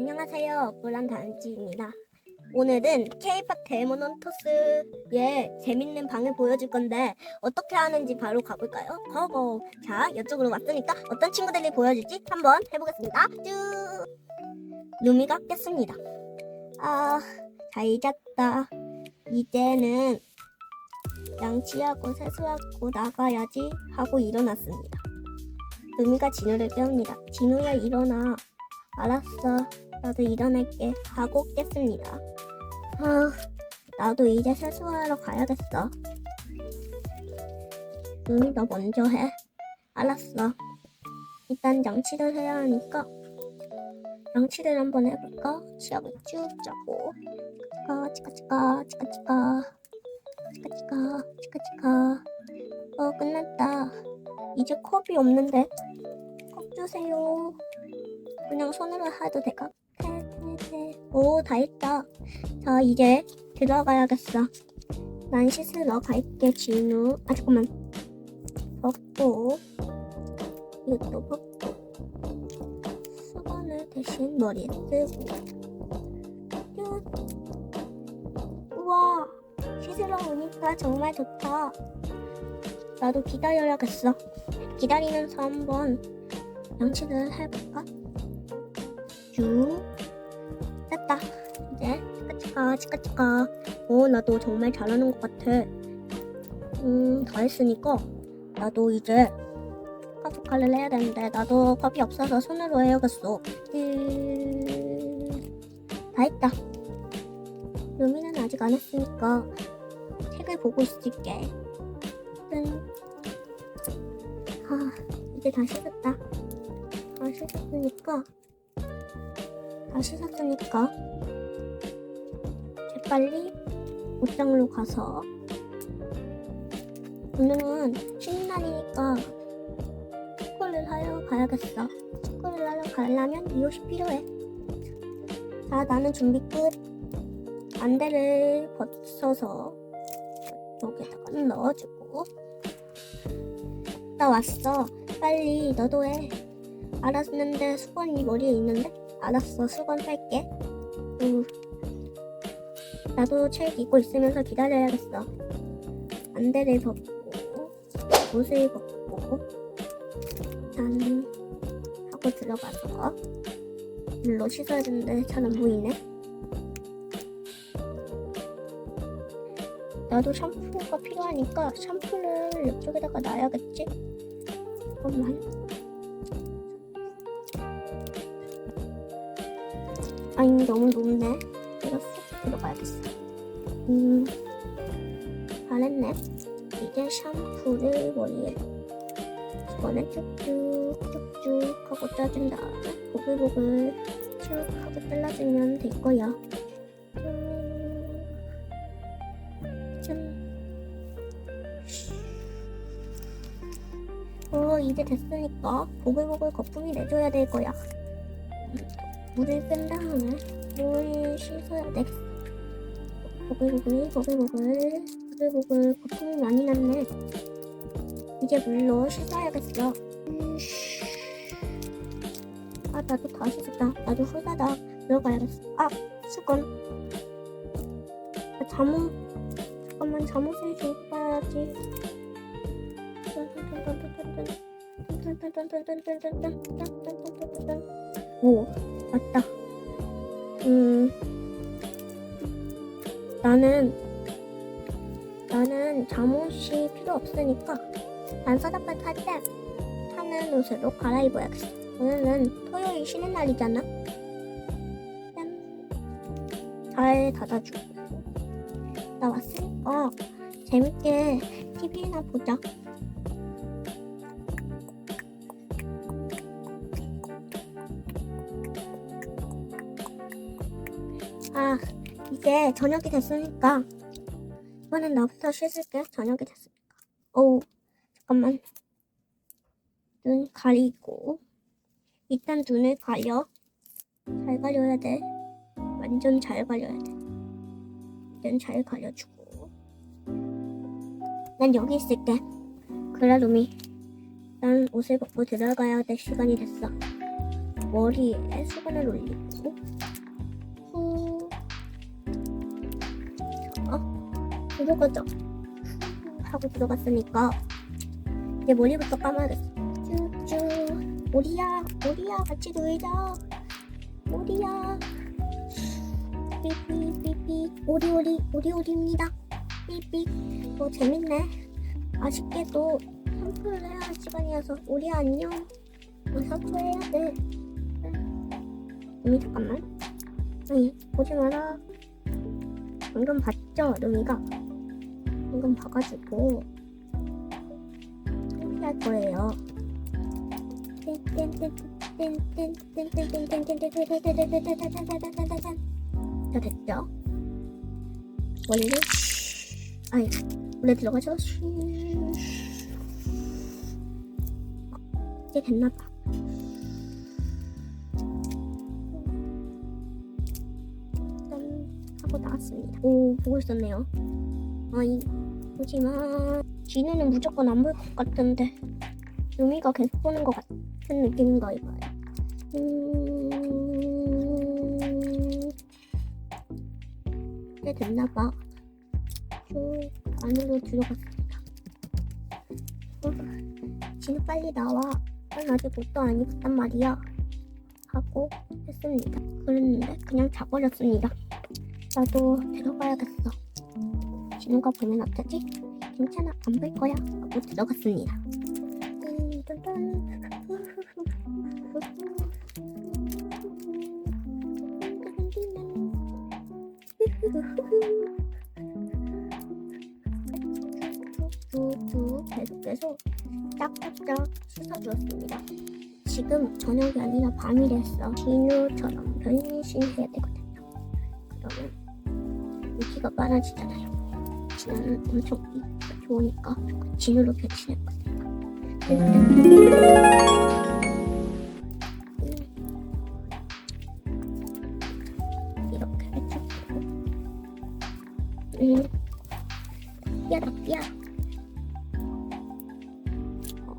안녕하세요. 불란 단지입니다. 오늘은 데몬 헌터스의 재밌는 방을 보여줄 건데 어떻게 하는지 바로 가볼까요? 고고. 자, 이쪽으로 왔으니까 어떤 친구들이 보여줄지 한번 해보겠습니다. 쭉. 루미가 깼습니다. 아, 잘 잤다. 이제는 양치하고 세수하고 나가야지 하고 일어났습니다. 루미가 진우를 깨웁니다. 진우야 일어나. 알았어. 나도 일어날게. 하고 깼습니다. 아, 나도 이제 세수하러 가야겠어. 루미 너 먼저 해. 알았어. 일단 양치를 해야 하니까 양치를 한번 해볼까? 치약을 쭉 짜고 치카 치카 치카 치카 치카 치카 치카 치카 치카 어 끝났다. 이제 컵이 없는데 컵 주세요. 그냥 손으로 해도 될까? 오, 다 했다. 자, 이제 들어가야겠어. 난 씻으러 갈게, 진우. 아, 잠깐만. 벗고, 이것도 벗고, 수건을 대신 머리에 쓰고. 끝. 우와, 씻으러 오니까 정말 좋다. 나도 기다려야겠어. 기다리면서 한번 양치를 해볼까? 쭉 치카치카. 어 나도 정말 잘하는 것 같아. 음 다 했으니까 나도 이제 카프칼을 해야 되는데 나도 컵이 없어서 손으로 해야겠어. 음, 다 했다. 루미는 아직 안 했으니까 책을 보고 있을게. 음. 아 이제 다 씻었다. 다 씻었으니까 다 씻었으니까. 재 빨리 옷장으로 가서 오늘은 쉬는 날이니까 축구를 하러 가야겠어. 축구를 하러 가려면 이 옷이 필요해. 자, 나는 준비 끝. 안대를 벗어서 여기다가 넣어주고 나 왔어. 빨리 너도 해. 알았는데 수건이 머리에 있는데? 알았어, 수건 뺄게. 음, 나도 책 읽고 있으면서 기다려야겠어. 안대를 벗고, 옷을 벗고, 난 하고 들어가서 물로 씻어야 되는데 잘 안 보이네. 나도 샴푸가 필요하니까 샴푸를 이쪽에다가 놔야겠지? 잠깐만. 아니 너무 높네. 쏙 들어가야겠어. 음, 잘했네. 이제 샴푸를 머리에 수건에 쭉쭉 쭉쭉 하고 짜준 다음에 보글보글 쭉 하고 잘라주면 될 거야. 음, 짠. 어 이제 됐으니까 보글보글 거품이 내줘야 될 거야. 물을 뺀 다음에 물 씻어야 되겠어. 보글보글 보글보글 보글보글 거품이 많이 났네. 이제 물로 씻어야겠어. 음, 아 나도 다 씻었다. 나도 후다닥 들어가야겠어. 아 수건. 아, 잠옷 잠깐만 잠옷을 좀 입어야지. 오 맞다. 음, 나는, 나는 잠옷이 필요 없으니까 반사다발 탈때 타는 옷으로 갈아입어야겠어. 오늘은 토요일 쉬는 날이잖아. 짠. 잘 닫아주고. 나 왔으니까 재밌게 TV나 보자. 아, 이제 저녁이 됐으니까 이번엔 나부터 씻을게. 저녁이 됐으니까. 어우, 잠깐만. 눈 가리고 일단 눈을 가려. 잘 가려야 돼. 완전 잘 가려야 돼. 일단 잘 가려주고. 난 여기 있을게. 그래, 루미. 난 옷을 벗고 들어가야 될 시간이 됐어. 머리에 수건을 올리고 후 들어가죠? 후 하고 들어갔으니까 이제 머리부터 감아야겠어 쭈쭈. 오리야 오리야 같이 놀자. 오리야. 삐삐삐삐. 오리오리 오리오리입니다. 삐삐. 뭐 재밌네. 아쉽게도 산소를 해야 할 시간이어서 오리야 안녕. 어, 산소해야 돼. 루미 잠깐만. 아니 보지 마라. 방금 봤죠 루미가 방금 봐가지고 창피할 거예요. 자 됐죠? 원래? 아니 원래 들어가죠? 이제 됐나봐. 짠 하고 나왔습니다. 오 보고 있었네요 아이 보지마. 진우는 무조건 안 볼 것 같은데. 유미가 계속 보는 것 같은 느낌인가 이거요 음... 이제 됐나봐. 쭉 안으로 들어갔습니다. 어, 진우 빨리 나와. 난 아직 옷도 안 입었단 말이야. 하고 했습니다. 그랬는데 그냥 자버렸습니다. 나도 들어가야겠어 진우가 보면 어쩌지? 괜찮아 안 볼 거야 하고 들어갔습니다 음. 툭툭툭 계속해서 짝짝짝 씻어주었습니다. 지금 저녁이 아니라 밤이 됐어. 진우처럼 변신해야 되거든요. 그러면 인기가 빨라지잖아요. 진우는 엄청 좋으니까 진우로 변신했거든요. 이렇게 해주고 음, 삐아다 삐아. 어,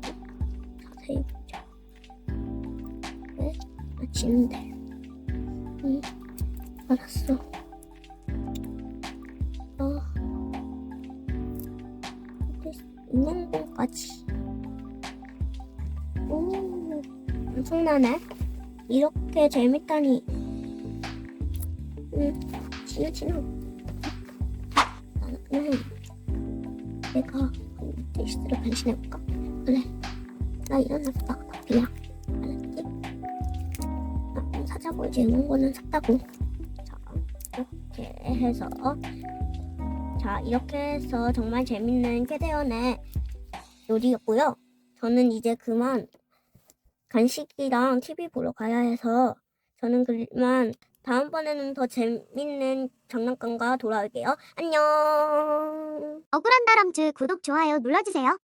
자세히 보자 네? 아, 지는데. 음, 알았어 어, 곳까지. 오, 엄청나네. 이렇게 재밌다니. 음, 진우 진우 나는 그냥 내가 데이스로 변신해볼까? 그래. 나 일어났다 그냥 알았지? 나 사자고 이제 이런 샀다고. 자 이렇게 해서 자 이렇게 해서 정말 재밌는 캐대언의 요리였고요 저는 이제 그만 간식이랑 TV 보러 가야 해서 저는 그만 다음번에는 더 재밌는 장난감과 돌아올게요. 안녕. 억울한 다람쥐 구독, 좋아요 눌러주세요.